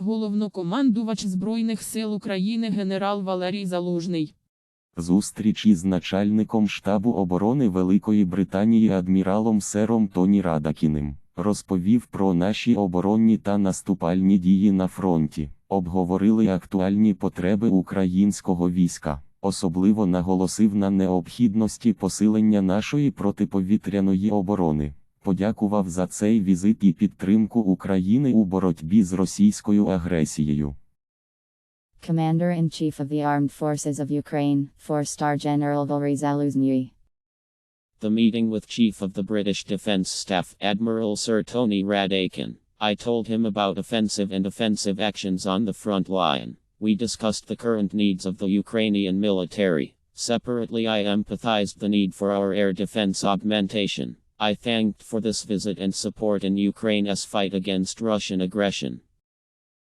Головнокомандувач Збройних сил України генерал Валерій Залужний. Зустріч із начальником штабу оборони Великої Британії адміралом Сером Тоні Радакіним розповів про наші оборонні та наступальні дії на фронті, обговорили актуальні потреби українського війська. Особливо наголосив на необхідності посилення нашої протиповітряної оборони. Подякував за цей візит і підтримку України у боротьбі з російською агресією. Commander-in-Chief of the Armed Forces of Ukraine, 4-star General Valery Zaluzny. The meeting with Chief of the British Defence Staff Admiral Sir Tony Radakin. I told him about offensive and offensive actions on the front line. We discussed the current needs of the Ukrainian military. Separately, I empathized the need for our air defense augmentation. I thanked for this visit and support in Ukraine's fight against Russian aggression.